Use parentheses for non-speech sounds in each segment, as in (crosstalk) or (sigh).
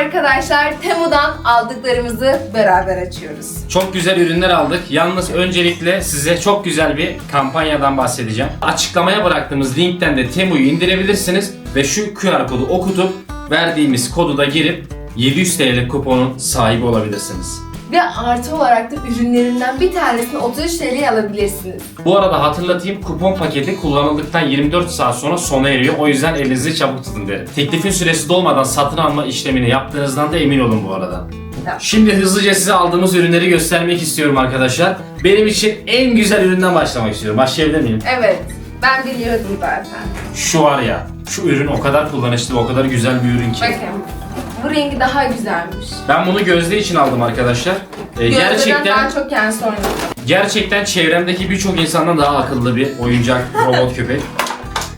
arkadaşlar Temu'dan aldıklarımızı beraber açıyoruz. Çok güzel ürünler aldık. Yalnız öncelikle size çok güzel bir kampanyadan bahsedeceğim. Açıklamaya bıraktığımız linkten de Temu'yu indirebilirsiniz ve şu QR kodu okutup verdiğimiz kodu da girip 700 TL'lik kuponun sahibi olabilirsiniz. Ve artı olarak da ürünlerinden bir tanesini 33 TL'ye alabilirsiniz. Bu arada hatırlatayım kupon paketi kullanıldıktan 24 saat sonra sona eriyor. O yüzden elinizi çabuk tutun derim. Teklifin süresi dolmadan satın alma işlemini yaptığınızdan da emin olun bu arada. Tamam. Şimdi hızlıca size aldığımız ürünleri göstermek istiyorum arkadaşlar. Benim için en güzel üründen başlamak istiyorum. Başlayabilir miyim? Evet, ben biliyordum zaten. Şu var ya, şu ürün o kadar kullanışlı o kadar güzel bir ürün ki. Bakın, bu rengi daha güzelmiş. Ben bunu Gözde için aldım arkadaşlar. Ee, gerçekten daha çok kendisi oynadı. gerçekten çevremdeki birçok insandan daha akıllı bir oyuncak (laughs) robot köpek.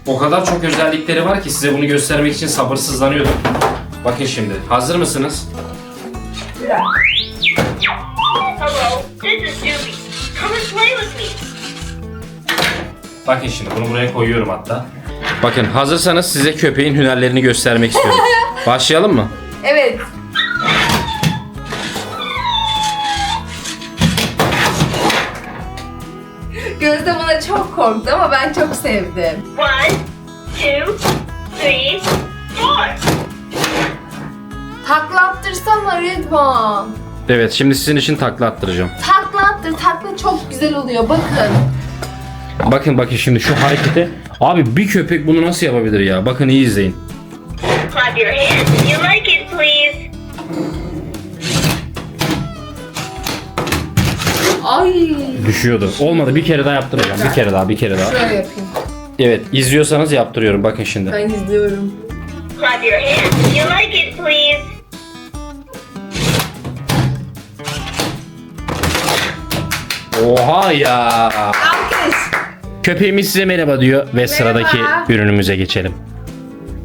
O kadar çok özellikleri var ki size bunu göstermek için sabırsızlanıyordum. Bakın şimdi. Hazır mısınız? Hello, this is Doobie. Come and play with me. Bakın şimdi bunu buraya koyuyorum hatta. Bakın hazırsanız size köpeğin hünerlerini göstermek istiyorum. (laughs) Başlayalım mı? Evet. Gözde buna çok korktu ama ben çok sevdim. One, two, three, four. Taklattırsana Rıdvan. Evet şimdi sizin için takla attıracağım. Taklattır, takla çok güzel oluyor bakın. Bakın bakın şimdi şu hareketi. Abi bir köpek bunu nasıl yapabilir ya? Bakın iyi izleyin. Clap your hands if you like it, please. Ay. Düşüyordu. Olmadı bir kere daha yaptıracağım. Bir kere daha bir kere daha. Şöyle yapayım. Evet izliyorsanız yaptırıyorum bakın şimdi. Ben izliyorum. Clap your hands if you like it, please. Oha ya. Alkış. Köpeğimiz size merhaba diyor ve sıradaki ürünümüze geçelim.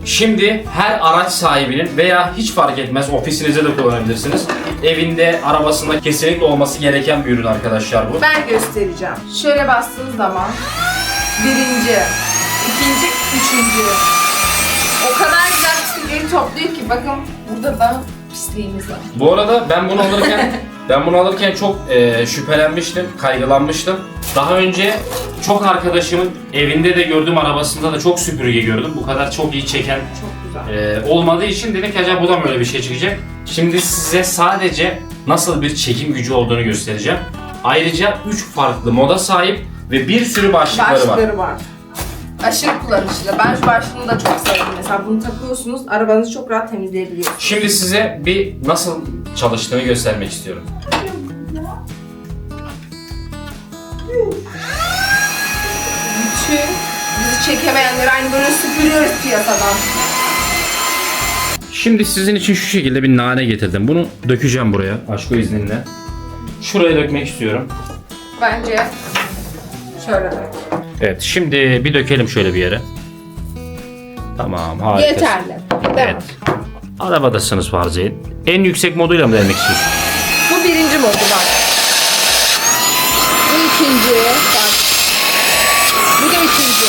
Şimdi her araç sahibinin veya hiç fark etmez ofisinizde de kullanabilirsiniz. Evinde, arabasında kesinlikle olması gereken bir ürün arkadaşlar bu. Ben göstereceğim. Şöyle bastığınız zaman birinci, ikinci, üçüncü. O kadar güzel pislikleri topluyor ki bakın burada da pisliğimiz var. Bu arada ben bunu alırken (laughs) ben bunu alırken çok e, şüphelenmiştim, kaygılanmıştım. Daha önce çok arkadaşımın evinde de gördüm, arabasında da çok süpürge gördüm. Bu kadar çok iyi çeken Çok güzel. e, olmadığı için dedim ki acaba bu da mı öyle bir şey çıkacak? Şimdi size sadece nasıl bir çekim gücü olduğunu göstereceğim. Ayrıca 3 farklı moda sahip ve bir sürü başlıkları var. Başlıkları var. Aşırı kullanışlı. Ben şu başlığını da çok sevdim. Mesela bunu takıyorsunuz, arabanızı çok rahat temizleyebiliyorsunuz. Şimdi size bir nasıl çalıştığını göstermek istiyorum. Çekemeyenleri aynı böyle süpürüyoruz piyasadan. Şimdi sizin için şu şekilde bir nane getirdim. Bunu dökeceğim buraya aşkı izninle. Şuraya dökmek istiyorum. Bence şöyle de. Evet şimdi bir dökelim şöyle bir yere. Tamam harika. Yeterli. Evet. Arabadasınız farz edin. En yüksek moduyla mı denemek istiyorsun? Bu birinci modu bak. Bu ikinci. Bak. Bu da üçüncü.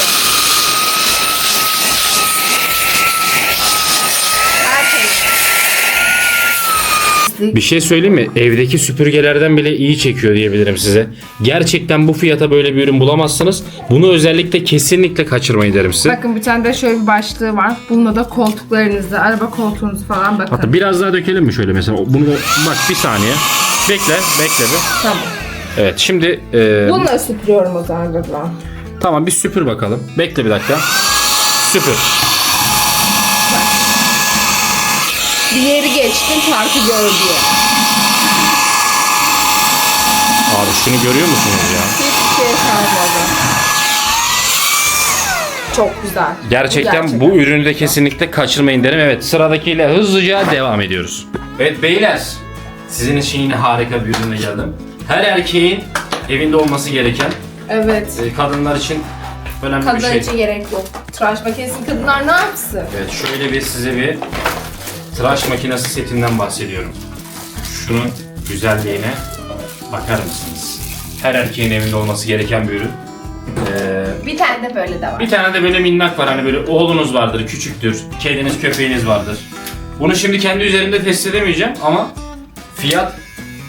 Herkes. Bir şey söyleyeyim mi? Evdeki süpürgelerden bile iyi çekiyor diyebilirim size. Gerçekten bu fiyata böyle bir ürün bulamazsınız. Bunu özellikle kesinlikle kaçırmayın derim size. Bakın bir tane de şöyle bir başlığı var. Bununla da koltuklarınızı, araba koltuğunuzu falan bakın. Hatta biraz daha dökelim mi şöyle mesela? Bunu da bak bir saniye. Bekle, bekle bir. Tamam. Evet şimdi e, Bununla süpürüyorum o zaman Rıdvan. tamam bir süpür bakalım. Bekle bir dakika. Süpür. Yeri geçtim parkı gör diye. Abi şunu görüyor musunuz ya? Hiçbir şey kalmadı. Çok güzel. Gerçekten bu, ürünü de kesinlikle kaçırmayın derim. Evet sıradakiyle hızlıca devam ediyoruz. Evet beyler sizin için yine harika bir ürünle geldim. Her erkeğin evinde olması gereken Evet. e, kadınlar için önemli bir Kadın şey. için gerek yok. Tıraş makinesini kadınlar ne yapsın? Evet şöyle bir size bir tıraş makinesi setinden bahsediyorum. Şunun güzelliğine bakar mısınız? Her erkeğin evinde olması gereken bir ürün. Ee, Bir tane de böyle de var. bir tane de böyle minnak var hani böyle oğlunuz vardır, küçüktür, kediniz köpeğiniz vardır. Bunu şimdi kendi üzerimde test edemeyeceğim ama fiyat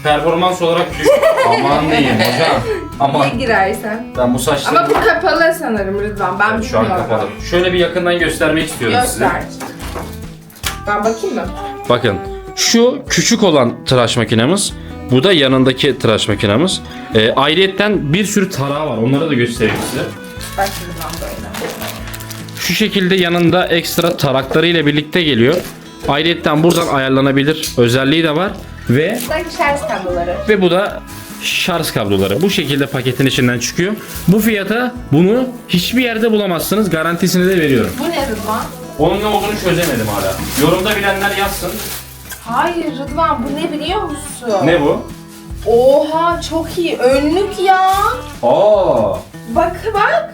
performans olarak düşük. (laughs) Aman diyeyim hocam. Aman. Ne girersen. Ben bu saçları... Ama bu kapalı sanırım Rıdvan. Ben şu an bilmiyorum. kapalı. Şöyle bir yakından göstermek istiyorum size. Göster. Ben bakayım mı? Bakın şu küçük olan tıraş makinemiz. Bu da yanındaki tıraş makinemiz. Ee, ayrıyetten bir sürü tarağı var. Onları da göstereyim size. Bak Rıdvan böyle. Şu şekilde yanında ekstra tarakları ile birlikte geliyor. Ayrıyetten buradan ayarlanabilir özelliği de var. Ve Sanki şarj kabloları. ve bu da şarj kabloları. Bu şekilde paketin içinden çıkıyor. Bu fiyata bunu hiçbir yerde bulamazsınız. Garantisini de veriyorum. Bu ne Rıdvan? Onun ne olduğunu çözemedim hala. Yorumda bilenler yazsın. Hayır Rıdvan bu ne biliyor musun? Ne bu? Oha çok iyi. Önlük ya. Aa! Bak bak.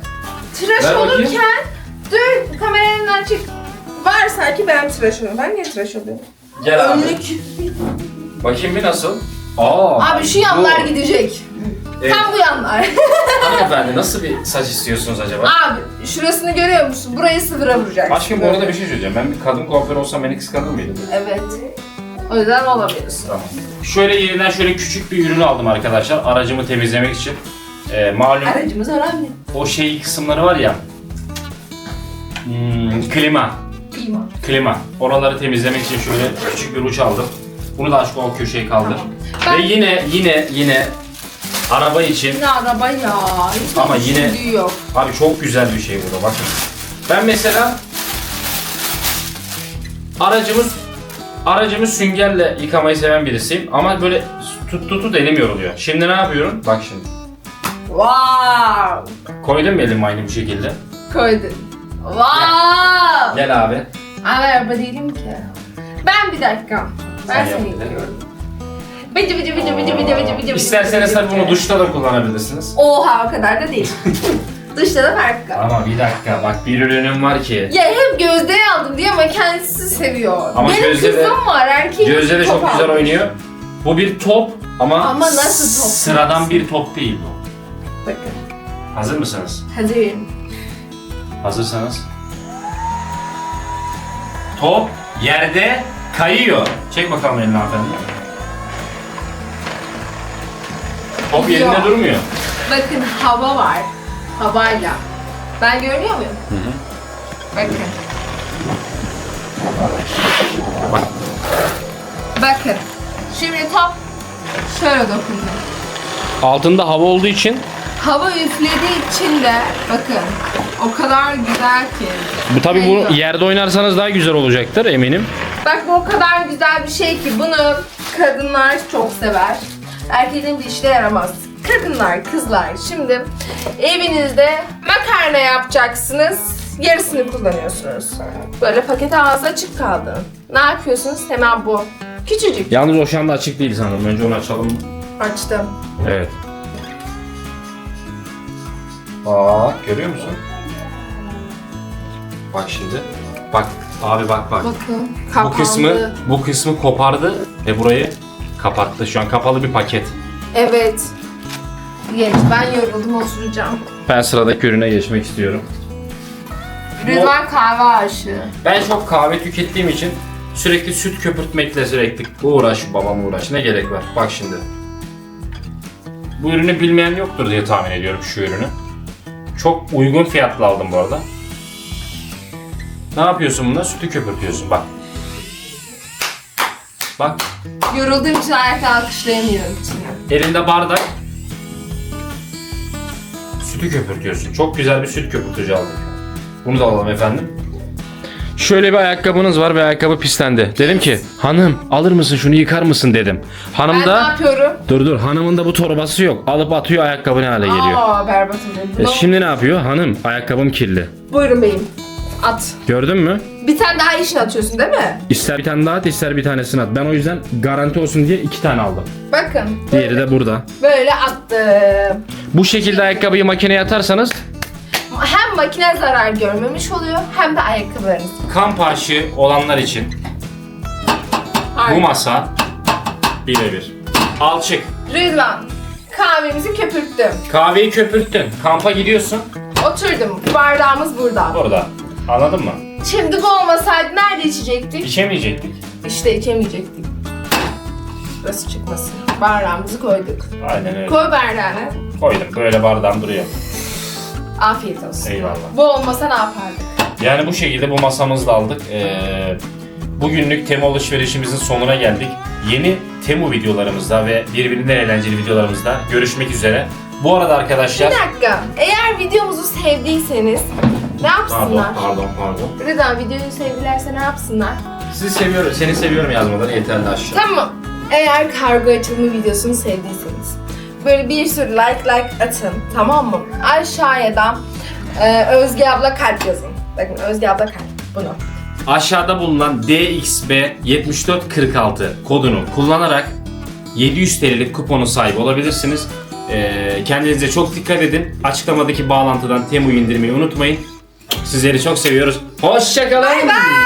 Tıraş Ver bakayım. olurken dur kameranın açık. Var sanki ben tıraş oluyorum. Ben niye tıraş oluyorum? Gel abi. Önlük. Bakayım bir nasıl? Aa! Abi şu yanlar bu. gidecek. Evet. Tam bu yanlar. (laughs) Hanımefendi nasıl bir saç istiyorsunuz acaba? Abi şurasını görüyor musun? Burayı sıfıra vuracaksın. Aşkım bu arada bir şey söyleyeceğim. Ben bir kadın kuaförü olsam beni kıskanır mıydın? Evet. O yüzden olabilirsin. Tamam. Şöyle yerinden şöyle küçük bir ürünü aldım arkadaşlar. Aracımı temizlemek için. Ee, malum Aracımız önemli. o şey kısımları var ya. Hmm, klima. Klima. Klima. Oraları temizlemek için şöyle küçük bir uç aldım. Bunu da aşkım o köşeye kaldır. Ben- Ve yine yine yine araba için Yine araba ya. Hiç Ama yine- düşündüğü yok. Abi çok güzel bir şey bu da bakın. Ben mesela aracımız aracımı süngerle yıkamayı seven birisiyim ama böyle tut tut tut elim yoruluyor. Şimdi ne yapıyorum? Bak şimdi. Wow. Koydum elimi aynı bu şekilde. Koydun. Wow. Gel abi. Ama araba değilim ki. Ben bir dakika. Ben Sen seni bir de. yıkıyorum. Bıcı bıcı bıcı bıcı bıcı bıcı bıcı. İsterseniz tabii bunu duşta da kullanabilirsiniz. Oha o kadar da değil. (laughs) Dışta da farklı. Ama bir dakika bak bir ürünüm var ki. Ya hep Gözde'yi aldım diye ama kendisi seviyor. Ama Benim Gözde de- kızım var erkeğim. Gözde de çok güzel oynuyor. Bu bir top ama, Ama nasıl top? sıradan bir top değil bu. Bakın. Hazır mısınız? Hazırım. Hazırsanız. Top yerde kayıyor. Çek bakalım elini hanımefendi. Top yerinde durmuyor. Bakın hava var. Havayla. Ben görünüyor muyum? Hı hı. Bakın. Bak. Bakın. Şimdi top şöyle dokundu. Altında hava olduğu için Hava üflediği için de bakın o kadar güzel ki. bu tabi Kayıyor. bu yerde oynarsanız daha güzel olacaktır eminim. Bak bu o kadar güzel bir şey ki bunu kadınlar çok sever. Erkeklerin bir işine yaramaz. Kadınlar, kızlar şimdi evinizde makarna yapacaksınız. Yarısını kullanıyorsunuz. Böyle paket ağzı açık kaldı. Ne yapıyorsunuz? Hemen bu. Küçücük. Yalnız o şu anda açık değil sanırım. Önce onu açalım. Açtım. Evet. Aa, görüyor musun? Bak şimdi. Bak abi bak bak. Bakın. Bu Kapandı. kısmı bu kısmı kopardı ve burayı kapattı. Şu an kapalı bir paket. Evet. Geç. Ben yoruldum oturacağım. Ben sıradaki ürüne geçmek istiyorum. Rıdvan kahve aşığı. Ben çok kahve tükettiğim için sürekli süt köpürtmekle sürekli uğraş babam uğraş. Ne gerek var? Bak şimdi. Bu ürünü bilmeyen yoktur diye tahmin ediyorum şu ürünü. Çok uygun fiyatlı aldım bu arada. Ne yapıyorsun bunda? Sütü köpürtüyorsun bak. Bak Yorulduğum için ayakta alkışlayamıyorum içine. elinde bardak. Sütü köpürtüyorsun. Çok güzel bir süt köpürtücü aldık. Bunu da alalım efendim. Şöyle bir ayakkabınız var ve ayakkabı pislendi. Dedim ki hanım alır mısın şunu yıkar mısın dedim. Hanım Ben ne da yapıyorum? dur dur hanımın da bu torbası yok. Alıp atıyor ayakkabı ne hale geliyor. Aa berbatım E benim. No. şimdi ne yapıyor? Hanım ayakkabım kirli. Buyurun beyim. At. Gördün mü? Bir tane daha işin atıyorsun değil mi? İster bir tane daha at ister bir tanesini at. Ben o yüzden garanti olsun diye iki tane aldım. Bakın. Diğeri de burada. Böyle attım. Bu şekilde ayakkabıyı makineye atarsanız Hem makine zarar görmemiş oluyor hem de ayakkabılarınız. kamp aşığı olanlar için bu Harika. masa birebir. Alçık. Rıdvan. Kahvemizi köpürttüm. Kahveyi köpürttün. Kampa gidiyorsun. Oturdum. Bardağımız burada. Orada. Anladın mı? Şimdi bu olmasaydı nerede içecektik? İçemeyecektik. İşte içemeyecektik. Burası çıkmasın. Bardağımızı koyduk. Aynen öyle. Koy bardağını. Koydum. Böyle bardağım duruyor. Afiyet olsun. Eyvallah. Bu olmasa ne yapardık? Yani bu şekilde bu masamızı da aldık. Ee, bugünlük Temu alışverişimizin sonuna geldik. Yeni Temu videolarımızda ve birbirinden eğlenceli videolarımızda görüşmek üzere. Bu arada arkadaşlar... Bir dakika. Eğer videomuzu sevdiyseniz ne yapsınlar? pardon, pardon. Rıza videoyu sevdilerse ne yapsınlar? Sizi seviyorum, seni seviyorum yazmaları yeterli aşağı. Tamam. Eğer kargo açılımı videosunu sevdiyseniz böyle bir sürü like like atın tamam mı? Aşağıya da e, Özge abla kalp yazın. Bakın Özge abla kalp. Bunu. Aşağıda bulunan DXB7446 kodunu kullanarak 700 TL'lik kuponu sahibi olabilirsiniz. Ee, kendinize çok dikkat edin. Açıklamadaki bağlantıdan Temu indirmeyi unutmayın. Sizleri çok seviyoruz. Hoşçakalın. Bye bye.